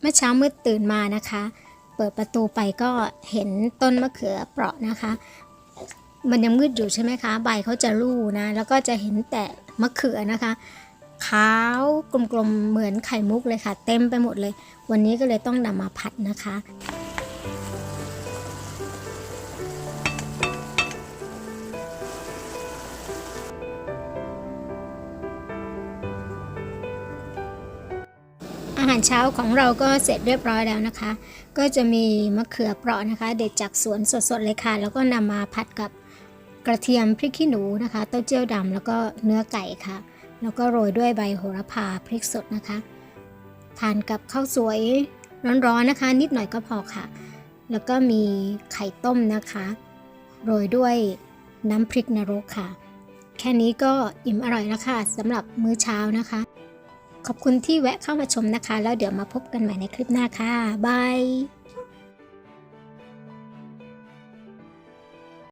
เมื่อเช้ามืดตื่นมานะคะ เปิดประตูไปก็เห็นต้นมะเขือเปราะนะคะ มันยังมืดอยู่ใช่ไหมคะ ใบเขาจะรูนะ แล้วก็จะเห็นแต่มะเขือนะคะขาวกลมๆเหมือนไข่มุกเลยค่ะ เต็มไปหมดเลย วันนี้ก็เลยต้องนำมาผัดนะคะ หารเช้าของเราก็เสร็จเรียบร้อยแล้วนะคะ ก็จะมีมะเขือเปราะนะคะ เด็ดจากสวนสดๆเลยค่ะ แล้วก็นำมาผัดกับกระเทียมพริกขี้หนูนะคะ เต้าเจี้ยวดำแล้วก็เนื้อไก่ค่ะ แล้วก็โรยด้วยใบโหระพาพริกสดนะคะ ทานกับข้าวสวยร้อนๆนะคะ นิดหน่อยก็พอค่ะ แล้วก็มีไข่ต้มนะคะ โรยด้วยน้ำพริกนรกค่ะ แค่นี้ก็อิ่มอร่อยแล้วค่ะสำหรับมื้อเช้านะคะ ขอบคุณที่แวะเข้ามาชมนะคะ แล้วเดี๋ยวมาพบกันใหม่ในคลิปหน้าค่ะบาย